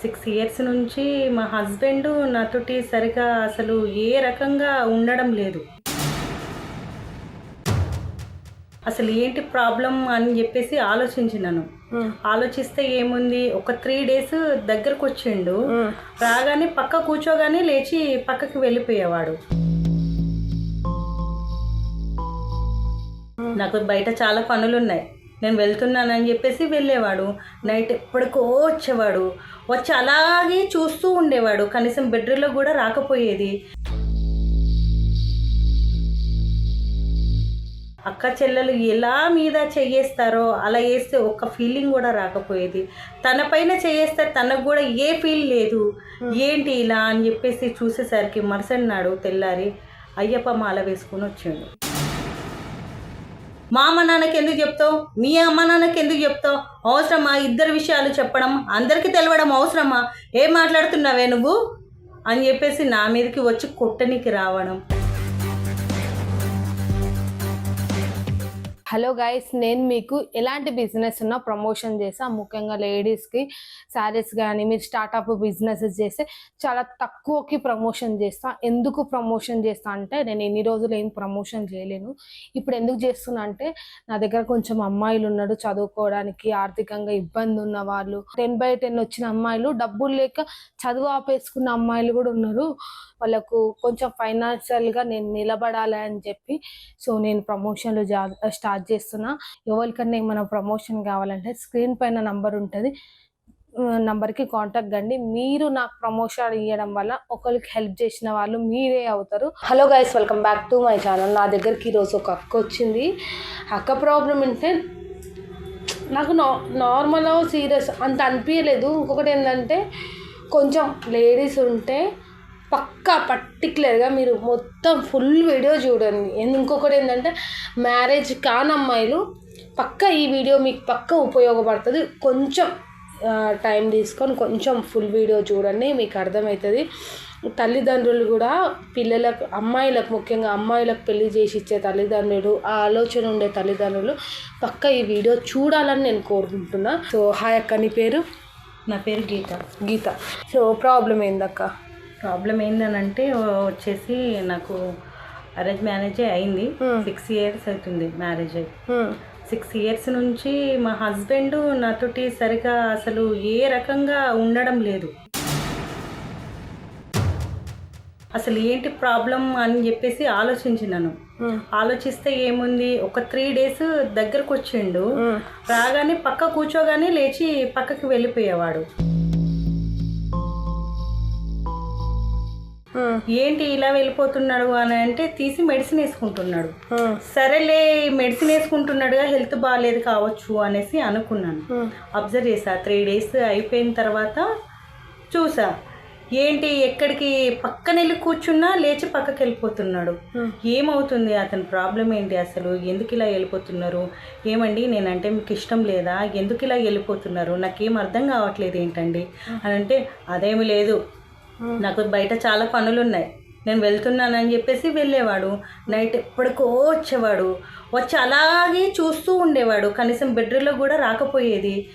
Six years నుంచి మా husband నాతోటి సరిగా అసలు ఏ రకంగా ఉండడం లేదు. అసలు ఏంటి ప్రాబ్లం అని చెప్పేసి ఆలోచించినాను. ఆలోచిస్తే ఏముంది? ఒక త్రీ డేస్ దగ్గరకు వచ్చిండు. రాగానే పక్క కూర్చోగానే లేచి పక్కకి వెళ్ళిపోయేవాడు. నాకు బయట చాలా పనులు ఉన్నాయి నేను వెళ్తున్నానని చెప్పేసి వెళ్ళేవాడు. నైట్ ఎప్పటికో వచ్చేవాడు. వచ్చి అలాగే చూస్తూ ఉండేవాడు. కనీసం బెడ్రూమ్లో కూడా రాకపోయేది. అక్క చెల్లెలు ఎలా మీద చేయేస్తారో అలా వేస్తే ఒక్క ఫీలింగ్ కూడా రాకపోయేది. తన పైన చేయేస్తే తనకు కూడా ఏ ఫీల్ లేదు. ఏంటి ఇలా అని చెప్పేసి చూసేసరికి మరుసటి నాడు తెల్లారి అయ్యప్ప మాల వేసుకుని వచ్చిండు. మా అమ్మ నాన్నకి ఎందుకు చెప్తావు? మీ అమ్మ నాన్నకి ఎందుకు చెప్తావు? అవసరమా? ఇద్దరు విషయాలు చెప్పడం అందరికీ తెలవడం అవసరమా? ఏం మాట్లాడుతున్నావే నువ్వు? అని చెప్పేసి నా మీదకి వచ్చి కొట్టనికి రావడం. హలో గైస్ నేను మీకు ఎలాంటి బిజినెస్ ఉన్నా ప్రమోషన్ చేసా. ముఖ్యంగా లేడీస్కి శారీస్ కానీ మీరు స్టార్టప్ బిజినెసెస్ చేస్తే చాలా తక్కువకి ప్రమోషన్ చేస్తా. ఎందుకు ప్రమోషన్ చేస్తా అంటే నేను ఎన్ని రోజులు ఏం ప్రమోషన్ చేయలేను. ఇప్పుడు ఎందుకు చేస్తున్నా అంటే నా దగ్గర కొంచెం అమ్మాయిలు ఉన్నాడు చదువుకోవడానికి ఆర్థికంగా ఇబ్బంది ఉన్న వాళ్ళు. టెన్ బై టెన్ వచ్చిన అమ్మాయిలు డబ్బులు లేక చదువు ఆపేసుకున్న అమ్మాయిలు కూడా ఉన్నారు. వాళ్ళకు కొంచెం ఫైనాన్షియల్గా నేను నిలబడాలి అని చెప్పి సో నేను ప్రమోషన్లు జా స్టార్ట్ చేస్తున్నా. ఎవరికన్నా ఏమైనా ప్రమోషన్ కావాలంటే స్క్రీన్ పైన నంబర్ ఉంటుంది. నంబర్కి కాంటాక్ట్ కండి. మీరు నాకు ప్రమోషన్ ఇవ్వడం వల్ల ఒకరికి హెల్ప్ చేసిన వాళ్ళు మీరే అవుతారు. Hello guys welcome back to my channel నా దగ్గరికి ఈరోజు ఒక అక్క వచ్చింది. అక్క ప్రాబ్లం అంటే నాకు నా నార్మల్ సీరియస్ అంత అనిపించలేదు ఇంకొకటి ఏంటంటే కొంచెం లేడీస్ ఉంటే పక్కా పర్టికులర్గా మీరు మొత్తం ఫుల్ వీడియో చూడండి. ఇంకొకటి ఏంటంటే మ్యారేజ్ కాని అమ్మాయిలు పక్క ఈ వీడియో మీకు పక్క ఉపయోగపడుతుంది. కొంచెం టైం తీసుకొని కొంచెం ఫుల్ వీడియో చూడండి మీకు అర్థమవుతుంది తల్లిదండ్రులు కూడా పిల్లలకు అమ్మాయిలకు ముఖ్యంగా అమ్మాయిలకు పెళ్ళి చేసి ఇచ్చే తల్లిదండ్రులు ఆ ఆలోచన ఉండే తల్లిదండ్రులు పక్క ఈ వీడియో చూడాలని నేను కోరుకుంటున్నా. సో హాయ్ అక్క నీ పేరు? నా పేరు గీత. గీత. సో ప్రాబ్లం ఏందక్క? ప్రాబ్లం ఏంటనంటే వచ్చేసి నాకు అరేంజ్ మ్యారేజ్ అయింది. సిక్స్ ఇయర్స్ అవుతుంది మ్యారేజ్ అయ్యి హ్మ్. సిక్స్ ఇయర్స్ నుంచి మా హస్బెండ్ నాతోటి సరిగా అసలు ఏ రకంగా ఉండడం లేదు అసలు ఏంటి ప్రాబ్లం అని చెప్పేసి ఆలోచించినాను. ఆలోచిస్తే ఏముంది ఒక త్రీ డేస్ దగ్గరకు వచ్చిండు. రాగానే పక్క కూర్చోగానే లేచి పక్కకి వెళ్ళిపోయేవాడు ఏంటి ఇలా వెళ్ళిపోతున్నాడు అని అంటే తీసి మెడిసిన్ వేసుకుంటున్నాడు. సరేలే మెడిసిన్ వేసుకుంటున్నాడుగా హెల్త్ బాగాలేదు కావచ్చు అనేసి అనుకున్నాను. అబ్జర్వ్ చేసా త్రీ డేస్ అయిపోయిన తర్వాత చూసా ఏంటి ఎక్కడికి పక్కన వెళ్ళి కూర్చున్నా లేచి పక్కకి వెళ్ళిపోతున్నాడు. ఏమవుతుంది? అతని ప్రాబ్లం ఏంటి అసలు? ఎందుకు ఇలా వెళ్ళిపోతున్నారు? ఏమండి నేనంటే మీకు ఇష్టం లేదా? ఎందుకు ఇలా వెళ్ళిపోతున్నారు? నాకేం అర్థం కావట్లేదు ఏంటండి? అని అంటే అదేమి లేదు. నాకు బయట చాలా పనులు ఉన్నాయి నేను వెళ్తున్నానని చెప్పేసి వెళ్ళేవాడు. నైట్ ఎప్పటికో వచ్చేవాడు. వచ్చి అలాగే చూస్తూ ఉండేవాడు. కనీసం బెడ్రూమ్లో కూడా రాకపోయేది.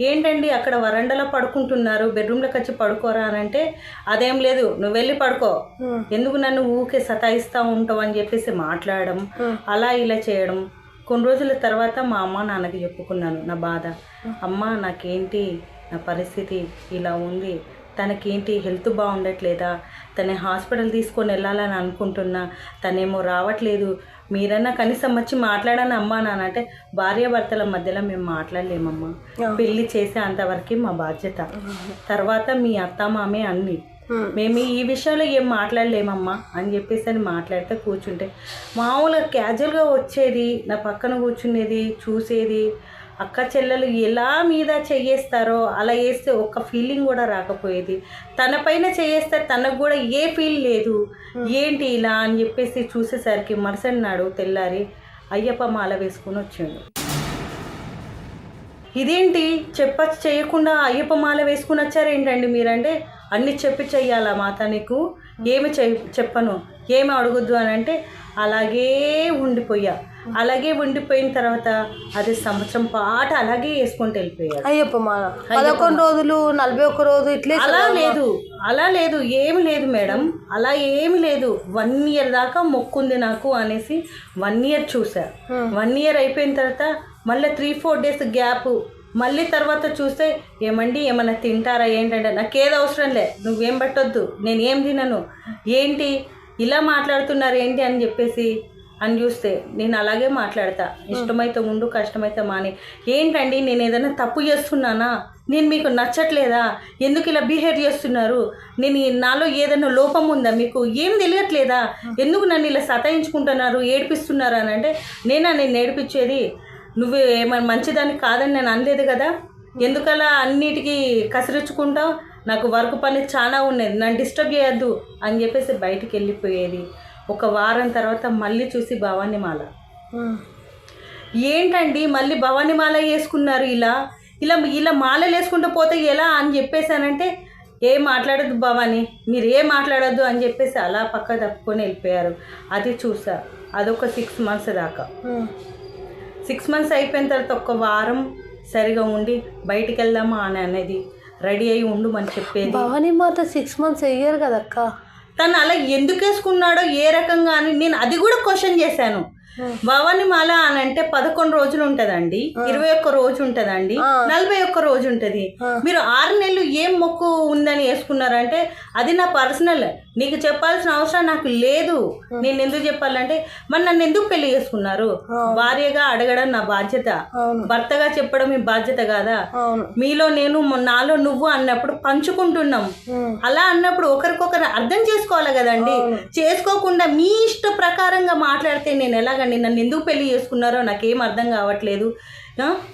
ఏంటండి అక్కడ వరండాలో పడుకుంటున్నారు? బెడ్రూమ్లోకి వచ్చి పడుకోరా అని అంటే అదేం లేదు నువ్వు వెళ్ళి పడుకో. ఎందుకు నన్ను ఊకే సతాయిస్తూ ఉంటావు? అని చెప్పేసి మాట్లాడడం. అలా ఇలా చేయడం. కొన్ని రోజుల తర్వాత మా అమ్మ నాన్నకి చెప్పుకున్నాను నా బాధ. అమ్మ నాకేంటి? నా పరిస్థితి ఇలా ఉంది. తనకేంటి? హెల్త్ బాగుండట్లేదా? తన హాస్పిటల్ తీసుకొని వెళ్ళాలని అనుకుంటున్నా. తనేమో రావట్లేదు. మీరన్నా కనీసం వచ్చి మాట్లాడని అమ్మా నాన్న అంటే భార్యాభర్తల మధ్యలో మేము మాట్లాడలేమమ్మా. పెళ్ళి చేసే అంతవరకే మా బాధ్యత. తర్వాత మీ అత్త మామే అన్నీ. మేము ఈ విషయంలో ఏం మాట్లాడలేమమ్మా అని చెప్పేసి అని మాట్లాడితే కూర్చుంటే మామూలుగా క్యాజువల్గా వచ్చేది నా పక్కన కూర్చునేది చూసేది అక్క చెల్లెలు ఎలా మీద చెయ్యేస్తారో అలా వేస్తే ఒక్క ఫీలింగ్ కూడా రాకపోయేది. తన పైన చెయ్యేస్తే తనకు కూడా ఏ ఫీల్ లేదు. ఏంటి ఇలా అని చెప్పేసి చూసేసరికి మరుసటి నాడు తెల్లారి అయ్యప్ప మాల వేసుకుని వచ్చిండు. ఇదేంటి? చెప్ప చేయకుండా అయ్యప్ప మాల వేసుకుని వచ్చారేంటండి మీరంటే? అన్ని చెప్పి చెయ్యాలా మాత నీకు? ఏమి చెయ్ చెప్పను. ఏమి అడగొద్దు అని అంటే అలాగే ఉండిపోయా. అలాగే ఉండిపోయిన తర్వాత అది సంవత్సరం పాటు అలాగే వేసుకుంటూ వెళ్ళిపోయారు అయ్యప్ప పదకొండు రోజులు నలభై ఒక్క రోజు ఇట్లే అలా లేదు అలా లేదు ఏమి లేదు మేడం. అలా ఏమి లేదు. వన్ ఇయర్ దాకా మొక్కుంది నాకు అనేసి వన్ ఇయర్ చూసా. వన్ ఇయర్ అయిపోయిన తర్వాత మళ్ళీ త్రీ ఫోర్ డేస్ గ్యాప్. మళ్ళీ తర్వాత చూస్తే ఏమండి ఏమన్నా తింటారా ఏంటంటే నాకేది అవసరం లే. నువ్వేం పెట్టొద్దు. నేను ఏం తినను. ఏంటి? ఇలా మాట్లాడుతున్నారు ఏంటి అని చెప్పేసి అని చూస్తే నేను అలాగే మాట్లాడతా. ఇష్టమైతే ఉండు కష్టమైతే మాని. ఏంటండి నేను ఏదైనా తప్పు చేస్తున్నానా? నేను మీకు నచ్చట్లేదా? ఎందుకు ఇలా బిహేవ్ చేస్తున్నారు? నేను నాలో ఏదైనా లోపం ఉందా మీకు? ఏం తెలియట్లేదా? ఎందుకు నన్ను ఇలా సతాయించుకుంటున్నారు ఏడిపిస్తున్నారు అని అంటే నేనా నేను నేర్పించేది నువ్వు ఏమైనా మంచిదాన్ని కాదని నేను అనలేదు కదా? ఎందుకలా అన్నిటికీ కసిరించుకుంటావు నాకు వర్క్ పని చాలా ఉన్నది నన్ను డిస్టర్బ్ చేయొద్దు అని చెప్పేసి బయటికి వెళ్ళిపోయేది. ఒక వారం తర్వాత మళ్ళీ చూసి భవానీ మాల. ఏంటండి మళ్ళీ భవానీ మాల వేసుకున్నారు ఇలా? ఇలా ఇలా మాలలు వేసుకుంటూ పోతే ఎలా అని చెప్పేసానంటే ఏం మాట్లాడద్దు భవానీ మీరు ఏం మాట్లాడొద్దు అని చెప్పేసి అలా పక్క తప్పుకొని వెళ్ళిపోయారు. అది చూసా. అదొక సిక్స్ మంత్స్ దాకా. సిక్స్ మంత్స్ అయిపోయిన తర్వాత ఒక వారం సరిగా ఉండి బయటికి వెళ్దామా అని అనేది రెడీ అయి ఉండు అని చెప్పేది. భవానీ మాత సిక్స్ మంత్స్ అయ్యారు కదక్క? తను అలా ఎందుకు వేసుకున్నాడో ఏ రకంగా అని నేను అది కూడా క్వశ్చన్ చేశాను. భవాని మాల అని అంటే పదకొండు రోజులు ఉంటదండి ఇరవై ఒక్క రోజు ఉంటదండి నలభై ఒక్క రోజు ఉంటది. మీరు ఆరు నెలలు ఏం మొక్కు ఉందని వేసుకున్నారంటే అది నా పర్సనల్ నీకు చెప్పాల్సిన అవసరం నాకు లేదు. నేను ఎందుకు చెప్పాలంటే మరి నన్ను ఎందుకు పెళ్ళి చేసుకున్నారు? భార్యగా అడగడం నా బాధ్యత. భర్తగా చెప్పడం మీ బాధ్యత కాదా? మీలో నేను నాలో నువ్వు అన్నప్పుడు పంచుకుంటున్నాం. అలా అన్నప్పుడు ఒకరికొకరు అర్థం చేసుకోవాలి కదండి. చేసుకోకుండా మీ ఇష్ట ప్రకారంగా మాట్లాడితే నేను ఎలాగండి? నన్ను ఎందుకు పెళ్ళి చేసుకున్నారో నాకేం అర్థం కావట్లేదు.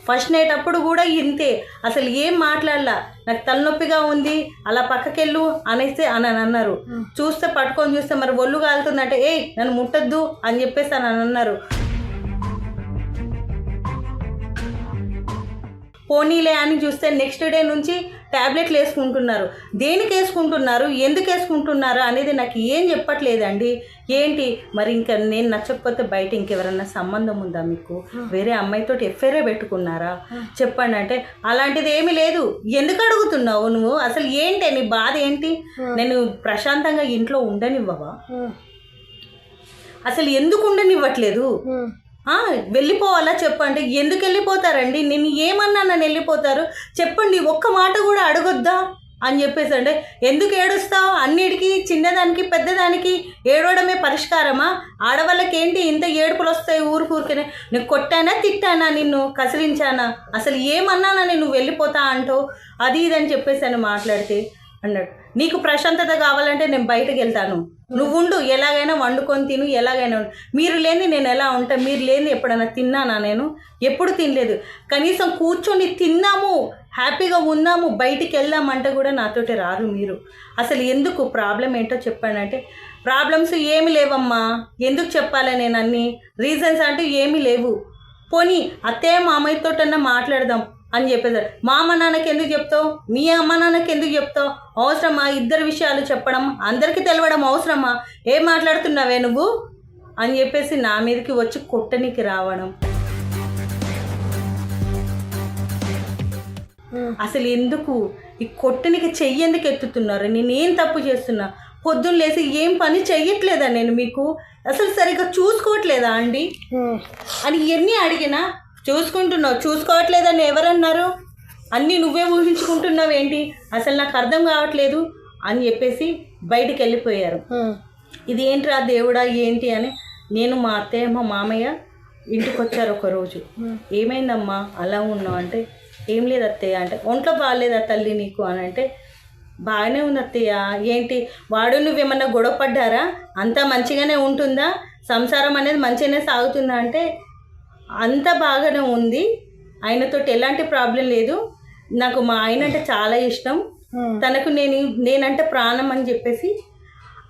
ఫస్ట్ నైట్ అప్పుడు కూడా ఇంతే. అసలు ఏం మాట్లాడలా. నాకు తలనొప్పిగా ఉంది. అలా పక్కకెళ్ళు అనేసి అని అని అన్నారు. చూస్తే పట్టుకొని చూస్తే మరి ఒళ్ళు కాలుతుందంటే ఏయ్ నన్ను ముట్టద్దు అని చెప్పేసి అని అని అన్నారు. పోనీలే అని చూస్తే నెక్స్ట్ డే నుంచి ట్యాబ్లెట్లు వేసుకుంటున్నారు. దేనికి వేసుకుంటున్నారు? ఎందుకు వేసుకుంటున్నారు? అనేది నాకు ఏం చెప్పట్లేదండి. ఏంటి? మరి ఇంకా నేను నచ్చకపోతే బయట ఇంకెవరన్నా సంబంధం ఉందా మీకు? వేరే అమ్మాయితో ఎఫ్ఐఆర్ పెట్టుకున్నారా? చెప్పండి అంటే అలాంటిది ఏమీ లేదు. ఎందుకు అడుగుతున్నావు నువ్వు? అసలు ఏంటి? నీ బాధ ఏంటి? నేను ప్రశాంతంగా ఇంట్లో ఉండనివ్వవా. అసలు ఎందుకు ఉండనివ్వట్లేదు? వెళ్ళిపోవాలా చెప్పండి. ఎందుకు వెళ్ళిపోతారండి? నేను ఏమన్నా నన్ను వెళ్ళిపోతారు? చెప్పండి ఒక్క మాట కూడా అడగొద్దా? అని చెప్పేసి అంటే ఎందుకు ఏడుస్తావు? అన్నిటికీ చిన్నదానికి పెద్దదానికి ఏడవడమే పరిష్కారమా? ఆడవాళ్ళకి ఏంటి ఇంత ఏడుపులు వస్తాయి ఊరు ఊరికనే? నేను కొట్టానా తిట్టానా నిన్ను కసిరించానా అసలు ఏమన్నానా నేను వెళ్ళిపోతా అంటూ? అది ఇది అని చెప్పేసి అని మాట్లాడితే అన్నాడు. నీకు ప్రశాంతత కావాలంటే నేను బయటకు వెళ్తాను. నువ్వు ఉండు ఎలాగైనా వండుకొని తిను ఎలాగైనా మీరు లేని నేను ఎలా ఉంటా? మీరు లేని ఎప్పుడైనా తిన్నానా నేను? ఎప్పుడు తినలేదు. కనీసం కూర్చొని తిన్నాము హ్యాపీగా ఉన్నాము బయటికి వెళ్దామంటే కూడా నాతోటి రారు మీరు. అసలు ఎందుకు ప్రాబ్లం ఏంటో చెప్పానంటే ప్రాబ్లమ్స్ ఏమి లేవమ్మా. ఎందుకు చెప్పాలి నేను అన్ని? రీజన్స్ అంటూ ఏమీ లేవు. పోనీ అత్తయ్య మామయ్యతోటన్నా మాట్లాడదాం. అని చెప్పేసారు మా అమ్మ నాన్నకి ఎందుకు చెప్తావు? మీ అమ్మ నాన్నకి ఎందుకు చెప్తావు? అవసరమా? ఇద్దరు విషయాలు చెప్పడం అందరికీ తెలవడం అవసరమా? ఏం మాట్లాడుతున్నావే నువ్వు? అని చెప్పేసి నా మీదకి వచ్చి కొట్టనికి రావడం. అసలు ఎందుకు? ఈ కొట్టనికి చెయ్యి ఎందుకు ఎత్తుతున్నారు? నేనేం తప్పు చేస్తున్నా? పొద్దున్న లేసి ఏం పని చెయ్యట్లేదా నేను మీకు? అసలు సరిగ్గా చూసుకోవట్లేదా అండి. అని ఎన్ని అడిగినా చూసుకుంటున్నావు. చూసుకోవట్లేదని ఎవరన్నారు? అన్నీ నువ్వే ఊహించుకుంటున్నావు ఏంటి అసలు నాకు అర్థం కావట్లేదు అని చెప్పేసి బయటికి వెళ్ళిపోయారు. ఇది ఏంట్రా దేవుడా ఏంటి అని నేను మా అత్తయ్య మా మామయ్య ఇంటికి వచ్చారు ఒకరోజు ఏమైందమ్మా? అలా ఉన్నావు అంటే ఏం లేదు అత్తయ్య అంటే ఒంట్లో బాగాలేదా తల్లి నీకు? అని అంటే బాగానే ఉంది అత్తయ్య. ఏంటి? వాడు నువ్వేమన్నా గొడవ పడ్డారా అంతా మంచిగానే ఉంటుందా? సంసారం అనేది మంచిగానే సాగుతుందా? అంటే అంతా బాగానే ఉంది. ఆయనతోటి ఎలాంటి ప్రాబ్లం లేదు. నాకు మా ఆయన అంటే చాలా ఇష్టం. తనకు నేను నేనంటే ప్రాణం అని చెప్పేసి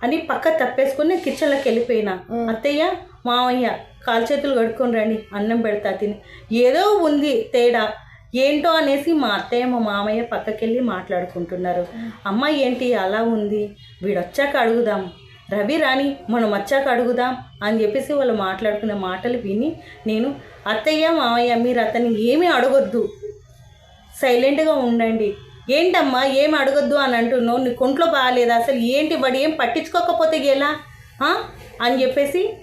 అని పక్క తప్పేసుకొని నేను కిచెన్లోకి వెళ్ళిపోయినా. అత్తయ్య మామయ్య కాలు చేతులు కడుక్కొని రండి అన్నం పెడతా తిని. ఏదో ఉంది తేడా. ఏంటో అనేసి మా అత్తయ్య మా మామయ్య పక్కకెళ్ళి మాట్లాడుకుంటున్నారు. అమ్మ ఏంటి అలా ఉంది? వీడొచ్చాక అడుగుదాం. రవి రాణి మనం వచ్చాక అడుగుదాం అని చెప్పేసి వాళ్ళు మాట్లాడుకునే మాటలు విని నేను అత్తయ్య మామయ్య మీరు అతన్ని ఏమీ అడగొద్దు. సైలెంట్గా ఉండండి. ఏంటమ్మా ఏం అడగొద్దు? అని అంటున్నావు. నీ కొంట్లో బాగాలేదా? అసలు ఏంటి? వాడు ఏం పట్టించుకోకపోతే ఎలా? అని చెప్పేసి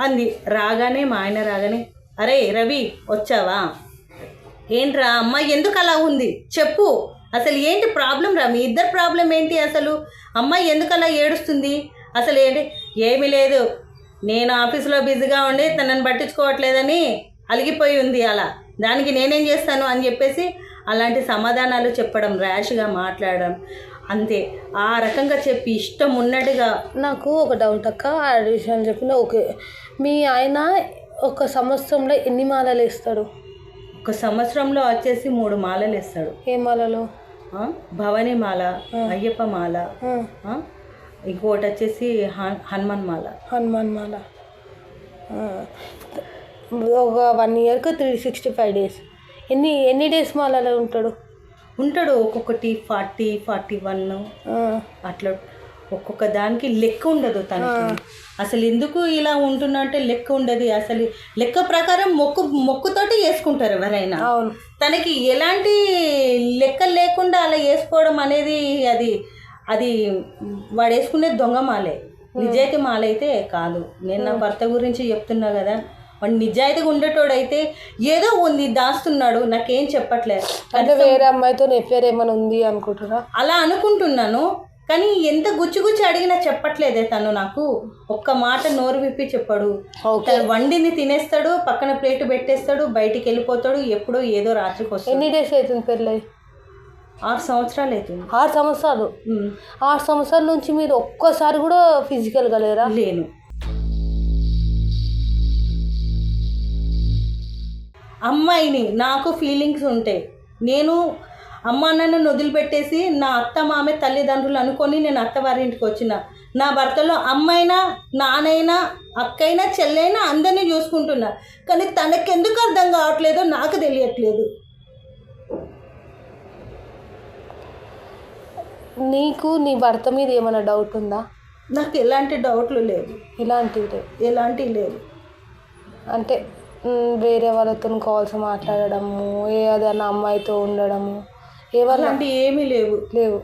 అంది. రాగానే మా ఆయన రాగానే అరే రవి వచ్చావా? ఏంట్రా అమ్మ ఎందుకు అలా ఉంది? చెప్పు. అసలు ఏంటి ప్రాబ్లం రా? మీ ఇద్దరు ప్రాబ్లం ఏంటి అసలు? అమ్మాయి ఎందుకు అలా ఏడుస్తుంది? అసలు ఏంటి ఏమీ లేదు. నేను ఆఫీస్లో బిజీగా ఉండి తనని పట్టించుకోవట్లేదని అలిగిపోయి ఉంది అలా. దానికి నేనేం చేస్తాను అని చెప్పేసి అలాంటి సమాధానాలు చెప్పడం ర్యాష్గా మాట్లాడడం. అంతే. ఆ రకంగా చెప్పి ఇష్టం ఉన్నట్టుగా. నాకు ఒక డౌట్ అక్క ఆ విషయం చెప్పిన ఓకే. మీ ఆయన ఒక సంవత్సరంలో ఎన్ని మాలలు వేస్తాడు? ఒక సంవత్సరంలో వచ్చేసి మూడు మాలలు వేస్తాడు. ఏ మాలలో? భవానీ మాల అయ్యప్ప మాల? ఇంకోటి వచ్చేసి హన్- హనుమాన్ మాల. హనుమాన్ మాల. ఒక వన్ ఇయర్కి త్రీ సిక్స్టీ ఫైవ్ డేస్. ఎన్ని ఎన్ని డేస్ మాలలో ఉంటాడు? ఉంటాడు ఒక్కొక్కటి ఫార్టీ ఫార్టీ వన్. అట్లా ఒక్కొక్క దానికి లెక్క ఉండదు తనకి. అసలు ఎందుకు ఇలా ఉంటున్నట్టే లెక్క ఉండదు. అసలు లెక్క ప్రకారం మొక్కు మొక్కుతోటి వేసుకుంటారు ఎవరైనా. అవును. తనకి ఎలాంటి లెక్క లేకుండా అలా వేసుకోవడం అనేది అది అది వాడు వేసుకునే దొంగ మాలే. నిజాయితీ మాల అయితే కాదు. నేను నా భర్త గురించి చెప్తున్నా కదా. వాడు నిజాయితీగా ఉండేటోడైతే ఏదో ఉంది దాస్తున్నాడు. నాకేం చెప్పట్లేదు అంటే వేరే అమ్మాయితో ఎఫ్ఐఆర్ ఏమైనా ఉంది అనుకుంటున్నా అలా అనుకుంటున్నాను. కానీ ఎంత గుచ్చి గుచ్చి అడిగినా చెప్పట్లేదే తను నాకు. ఒక్క మాట నోరు విప్పి చెప్పాడు. వండిని తినేస్తాడు పక్కన ప్లేట్ పెట్టేస్తాడు బయటికి వెళ్ళిపోతాడు ఎప్పుడో ఏదో రాత్రికి వస్తాడు. ఎన్ని డేస్ అవుతుంది పెళ్ళై ఆరు సంవత్సరాలు అవుతుంది. ఆరు సంవత్సరాలు? ఆరు సంవత్సరాల నుంచి మీరు ఒక్కసారి కూడా ఫిజికల్గా లేరా? లేను. అమ్మాయిని నాకు ఫీలింగ్స్ ఉంటాయి నేను అమ్మ నన్ను వదిలిపెట్టేసి నా అత్త మామే తల్లిదండ్రులు అనుకొని నేను అత్తవారింటికి వచ్చిన నా భర్తలో అమ్మైనా నానైనా అక్కైనా చెల్లైనా అందరినీ చూసుకుంటున్నా. కానీ తనకెందుకు అర్థం కావట్లేదో నాకు తెలియట్లేదు. నీకు నీ భర్త మీద ఏమైనా డౌట్ ఉందా? నాకు ఎలాంటి డౌట్లు లేవు. ఇలాంటివి లేవు. ఎలాంటివి లేవు. అంటే వేరే వాళ్ళతో కాల్స్ మాట్లాడడము ఏదైనా అమ్మాయితో ఉండడము ఏమన్నా? అలాంటివి ఏమీ లేవు. లేవు.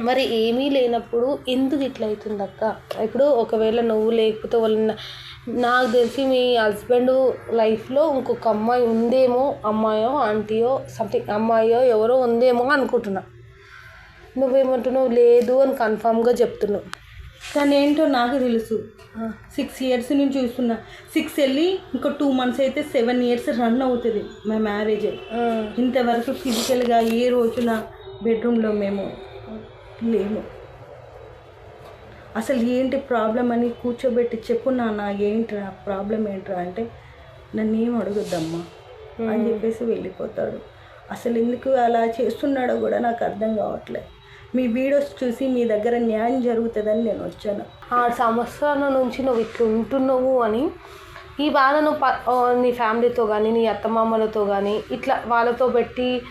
మరి ఏమీ లేనప్పుడు ఎందుకు ఇట్లా అవుతుంది అక్క ఇప్పుడు ఒకవేళ నువ్వు లేకపోతే వాళ్ళ నాకు తెలిసి మీ హస్బెండ్ లైఫ్లో ఇంకొక అమ్మాయి ఉందేమో అమ్మాయో ఆంటీయో సంథింగ్ అమ్మాయో ఎవరో ఉందేమో అనుకుంటున్నా. నువ్వేమంటున్నావు? లేదు అని కన్ఫామ్గా చెప్తున్నావు. కానీ ఏంటో నాకు తెలుసు. సిక్స్ ఇయర్స్ నుంచి చూస్తున్నా. సిక్స్ వెళ్ళి ఇంకో టూ మంత్స్ అయితే సెవెన్ ఇయర్స్ రన్ అవుతుంది మా మ్యారేజ్ ఇంతవరకు ఫిజికల్గా ఏ రోజున బెడ్రూమ్లో మేము లేము. అసలు ఏంటి ప్రాబ్లం అని కూర్చోబెట్టి చెప్పు నాన్న ఏంట్రా ప్రాబ్లం ఏంట్రా అంటే నన్ను ఏం అడగొద్దమ్మా అని చెప్పేసి వెళ్ళిపోతాడు. అసలు ఎందుకు అలా చేస్తున్నాడో కూడా నాకు అర్థం కావట్లేదు. మీ వీడియోస్ చూసి మీ దగ్గర న్యాయం జరుగుతుందని నేను వచ్చాను. ఆ సంవత్సరాల నుంచి నువ్వు ఇట్లా ఉంటున్నావు అని ఈ బాధను ప నీ ఫ్యామిలీతో కానీ నీ అత్తమామలతో కానీ ఇట్లా వాళ్ళతో పెట్టి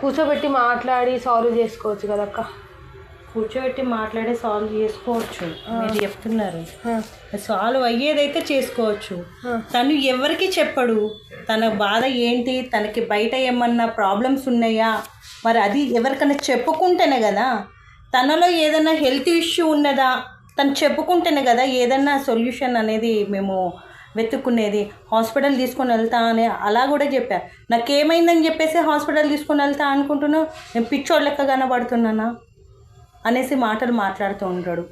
కూర్చోబెట్టి మాట్లాడి సాల్వ్ చేసుకోవచ్చు కదక్క? కూర్చోబెట్టి మాట్లాడి సాల్వ్ చేసుకోవచ్చు. మీరు చెప్తున్నారు. సాల్వ్ అయ్యేదైతే చేసుకోవచ్చు. తను ఎవరికి చెప్పడు? తన బాధ ఏంటి? తనకి బయట ఏమన్నా ప్రాబ్లమ్స్ ఉన్నాయా? మరి అది ఎవరికైనా చెప్పుకుంటేనే కదా? తనలో ఏదైనా హెల్త్ ఇష్యూ ఉన్నదా? తను చెప్పుకుంటేనే కదా ఏదైనా సొల్యూషన్ అనేది మేము వెతుక్కునేది. హాస్పిటల్ తీసుకొని వెళ్తా అని అలా కూడా చెప్పా. నాకేమైందని చెప్పేసి హాస్పిటల్ తీసుకొని వెళ్తా అనుకుంటున్నావు? నేను పిచ్చోళ్ళ లెక్క కనబడుతున్నానా? అనేసి మాటలు మాట్లాడుతూ ఉంటాడు.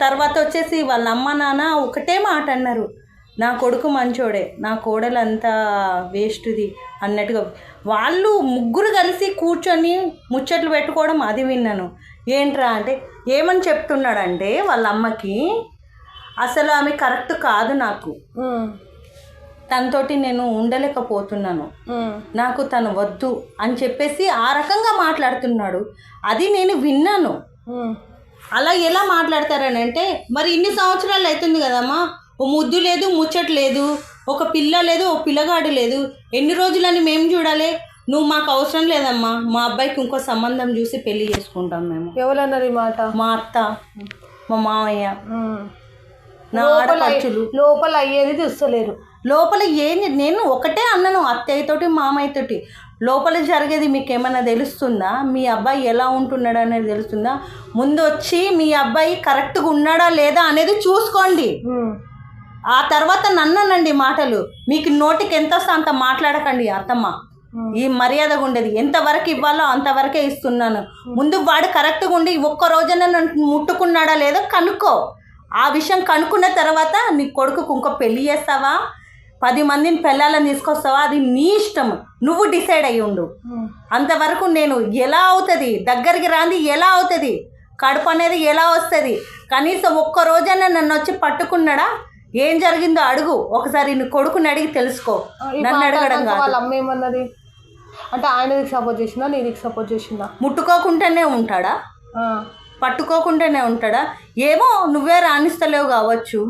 తర్వాత వచ్చేసి వాళ్ళ అమ్మ నాన్న ఒకటే మాట అన్నారు. నా కొడుకు మంచోడే నా కోడలు అంతా వేస్ట్ది అన్నట్టుగా. వాళ్ళు ముగ్గురు కలిసి కూర్చొని ముచ్చట్లు పెట్టుకోవడం అది విన్నాను. ఏంట్రా అంటే ఏమని చెప్తున్నాడంటే వాళ్ళ అమ్మకి అసలు ఆమె కరెక్ట్ కాదు నాకు. తనతోటి నేను ఉండలేకపోతున్నాను. నాకు తను వద్దు అని చెప్పేసి ఆ రకంగా మాట్లాడుతున్నాడు. అది నేను విన్నాను. అలా ఎలా మాట్లాడతారని అంటే మరి ఇన్ని సంవత్సరాలు అవుతుంది కదమ్మా. ఓ ముద్దు లేదు ముచ్చట లేదు. ఒక పిల్ల లేదు ఓ పిల్లగాడు లేదు. ఎన్ని రోజులని మేము చూడాలి? నువ్వు మాకు అవసరం లేదమ్మా. మా అబ్బాయికి ఇంకో సంబంధం చూసి పెళ్ళి చేసుకుంటాం మేము. ఎవరన్నారు ఈ మాట? మా అత్త మా మామయ్య. నా లోపల అయ్యేది చూస్తలేరు. లోపల ఏం నేను ఒకటే అన్నాను అత్తయ్యతోటి మామయ్యతోటి. లోపల జరిగేది మీకు ఏమైనా తెలుస్తుందా? మీ అబ్బాయి ఎలా ఉంటున్నాడు అనేది తెలుస్తుందా? ముందు వచ్చి మీ అబ్బాయి కరెక్ట్గా ఉన్నాడా లేదా అనేది చూసుకోండి. ఆ తర్వాత నన్ననండి మాటలు. మీకు నోటికి ఎంత వస్తే అంత మాట్లాడకండి అత్తమ్మ. ఈ మర్యాదగా ఉండేది. ఎంతవరకు ఇవ్వాలో అంతవరకే ఇస్తున్నాను. ముందు వాడు కరెక్ట్గా ఉండి ఒక్క రోజున ముట్టుకున్నాడా లేదో కనుక్కో. ఆ విషయం కనుక్కున్న తర్వాత నీ కొడుకుకు ఇంకో పెళ్ళి చేస్తావా? పది మందిని పెళ్ళాలని తీసుకొస్తావా? అది నీ ఇష్టం. నువ్వు డిసైడ్ అయ్యి ఉండు. అంతవరకు నేను ఎలా అవుతుంది? దగ్గరికి రాంది ఎలా అవుతుంది? కడుపు అనేది ఎలా వస్తుంది? కనీసం ఒక్క రోజైనా నన్ను వచ్చి పట్టుకున్నాడా? ఏం జరిగిందో అడుగు. ఒకసారి నీ కొడుకుని అడిగి తెలుసుకో. నన్ను అడగడం వాళ్ళ అమ్మ ఏమన్నది? అంటే ఆయనకి సపోర్ట్ చేసిందా? నీదికి సపోర్ట్ చేసిందా? ముట్టుకోకుండానే ఉంటాడా. పట్టుకోకుండానే ఉంటాడా? ఏమో నువ్వే రాణిస్తలేవు కావచ్చు.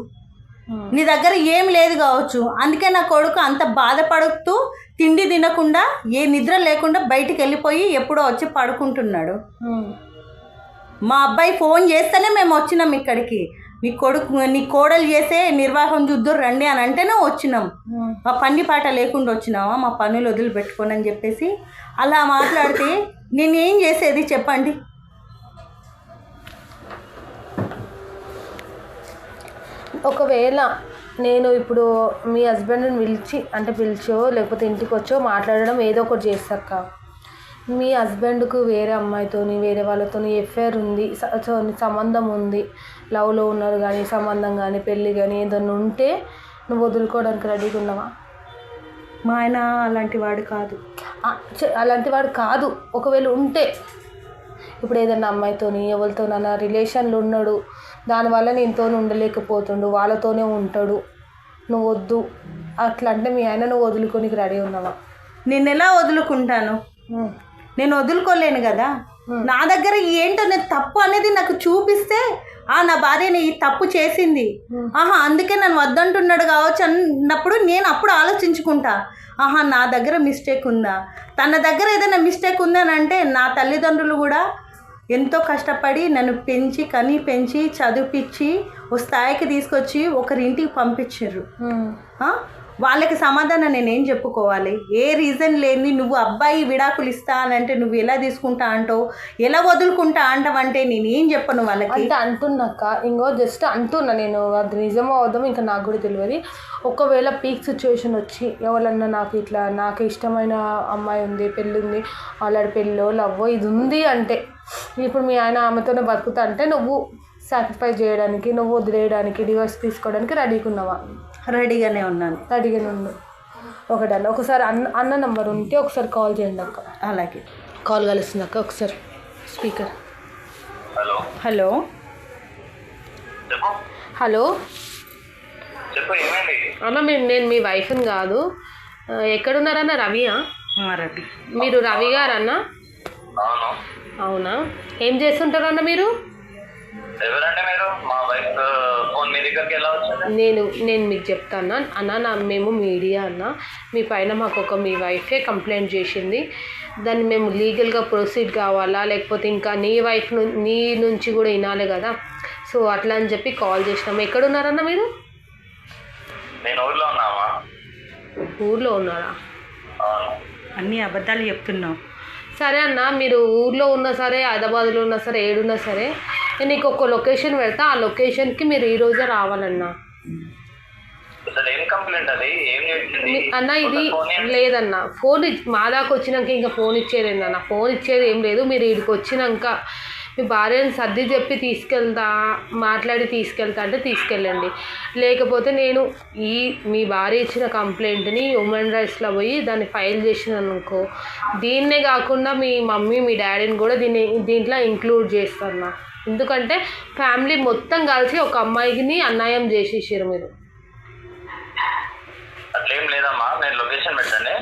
నీ దగ్గర ఏం లేదు కావచ్చు. అందుకే నా కొడుకు అంత బాధపడుతూ తిండి తినకుండా ఏ నిద్ర లేకుండా బయటికి వెళ్ళిపోయి ఎప్పుడో వచ్చి పడుకుంటున్నాడు. ఉమ్. మా అబ్బాయి ఫోన్ చేస్తేనే మేము వచ్చినాం ఇక్కడికి. మీ కొడుకు నీ కోడలు చేసే నిర్వాహం చూద్దురు రండి అని అంటేనే వచ్చినాం. ఉమ్. మా పని పాట లేకుండా వచ్చినావా? మా పనులు వదిలిపెట్టుకోని అని చెప్పేసి అలా మాట్లాడితే నేను ఏం చేసేది చెప్పండి? ఒకవేళ నేను ఇప్పుడు మీ హస్బెండ్ని పిలిచి అంటే పిలిచో లేకపోతే ఇంటికి వచ్చో మాట్లాడడం ఏదో ఒకటి చేస్తాక మీ హస్బెండ్కు వేరే అమ్మాయితోని వేరే వాళ్ళతోని ఎఫ్ఐఆర్ ఉంది సంబంధం ఉంది. లవ్లో ఉన్నారు కానీ సంబంధం కానీ పెళ్ళి కానీ ఏదైనా ఉంటే నువ్వు వదులుకోవడానికి రెడీగా ఉన్నావా? మా ఆయన అలాంటి వాడు కాదు. అలాంటి వాడు కాదు. ఒకవేళ ఉంటే ఇప్పుడు ఏదన్నా అమ్మాయితోని ఎవరితోనన్నా రిలేషన్లో ఉన్నాడు దానివల్ల నీతో ఉండలేకపోతుండు వాళ్ళతోనే ఉంటాడు. నువ్వు వద్దు అట్లా అంటే మీ ఆయన నువ్వు వదులుకోనికి రెడీ ఉన్నావా? నేను ఎలా వదులుకుంటాను. నేను వదులుకోలేను కదా? నా దగ్గర ఏంటో నేను తప్పు అనేది నాకు చూపిస్తే ఆ నా భార్యని ఈ తప్పు చేసింది. ఆహా అందుకే నన్ను వద్దంటున్నాడు కావచ్చు అన్నప్పుడు నేను అప్పుడు ఆలోచించుకుంటా. ఆహా నా దగ్గర మిస్టేక్ ఉందా? తన దగ్గర ఏదైనా మిస్టేక్ ఉందని అంటే నా తల్లిదండ్రులు కూడా ఎంతో కష్టపడి నన్ను పెంచి కని పెంచి చదివిపించి ఓ స్థాయికి తీసుకొచ్చి ఒకరింటికి పంపించారు? వాళ్ళకి సమాధానం నేనేం చెప్పుకోవాలి? ఏ రీజన్ లేని నువ్వు అబ్బాయి విడాకులు ఇస్తా అని అంటే నువ్వు ఎలా తీసుకుంటా అంటావు? ఎలా వదులుకుంటా అంటావంటే నేనేం చెప్పను వాళ్ళకి? అంటే అంటున్నాక ఇంకో జస్ట్ అంటున్నా నేను అది నిజమో అవుదామో ఇంకా నాకు కూడా తెలియదు. ఒకవేళ పీక్ సిచ్యువేషన్ వచ్చి ఎవరన్నా నాకు ఇట్లా నాకు ఇష్టమైన అమ్మాయి ఉంది పెళ్ళి ఉంది ఆల్రెడీ పెళ్ళో లవ్వో ఇది ఉంది అంటే ఇప్పుడు మీ ఆయన ఆమెతోనే బతుకుతా అంటే నువ్వు సాక్రిఫైస్ చేయడానికి నువ్వు వదిలేయడానికి డివోర్స్ తీసుకోవడానికి రెడీగా ఉన్నావా? రెడీగానే ఉన్నాను. రెడీగా ఉండు. ఒకటన్న ఒకసారి అన్న అన్న నంబర్ ఉంటే ఒకసారి కాల్ చేయండి అక్క. అలాగే. కాల్ కలుస్తుంది అక్క ఒకసారి స్పీకర్. హలో. హలో. హలో. అన్న మేము నేను మీ వైఫ్ని కాదు. ఎక్కడున్నారన్న రవియా? రవి. మీరు రవి గారన్న? అవును. అవునా? ఏం చేస్తుంటారన్న మీరు? ఎవరంటే మీరు? నేను నేను మీకు చెప్తాను అన్న. నా మేము మీడియా అన్న. మీ పైన మాకు ఒక మీ వైఫే కంప్లైంట్ చేసింది. దాన్ని మేము లీగల్గా ప్రొసీడ్ కావాలా? లేకపోతే ఇంకా నీ వైఫ్ను నీ నుంచి కూడా వినాలి కదా? సో అట్లా అని చెప్పి కాల్ చేసినాం. ఎక్కడున్నారన్న మీరు? నేను ఊర్లో ఉన్నామా ఊర్లో ఉన్నారా? అన్ని అబద్ధాలు చెప్తున్నావు. సరే అన్న మీరు ఊర్లో ఉన్నా సరే హైదరాబాద్లో ఉన్నా సరే ఏడున్నా సరే నేను నీకు ఒక లొకేషన్ పెడతా ఆ లొకేషన్కి మీరు ఈ రోజే రావాలన్నా. అన్న ఇది లేదన్న. ఫోన్ మా దాకా వచ్చినాక ఇంకా ఫోన్ ఇచ్చేది ఏందన్న? ఫోన్ ఇచ్చేది ఏం లేదు. మీరు ఇక్కడికి వచ్చినాక మీ భార్యని సర్ది చెప్పి తీసుకెళ్తా మాట్లాడి తీసుకెళ్తా అంటే తీసుకెళ్ళండి. లేకపోతే నేను ఈ మీ భార్య ఇచ్చిన కంప్లైంట్ని హ్యూమన్ రైట్స్లో పోయి దాన్ని ఫైల్ చేసినాను అనుకో. దీన్నే కాకుండా మీ మమ్మీ మీ డాడీని కూడా దీన్ని దీంట్లో ఇంక్లూడ్ చేస్తాను ఎందుకంటే ఫ్యామిలీ మొత్తం కలిసి ఒక అమ్మాయిని అన్యాయం చేసేసారు మీరు. అట్లేం లేదమ్మా నేను లొకేషన్ పెట్టండి.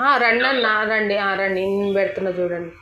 ఆ, రండి అన్న రండి ఆ, రండి నేను పెడుతున్నా చూడండి.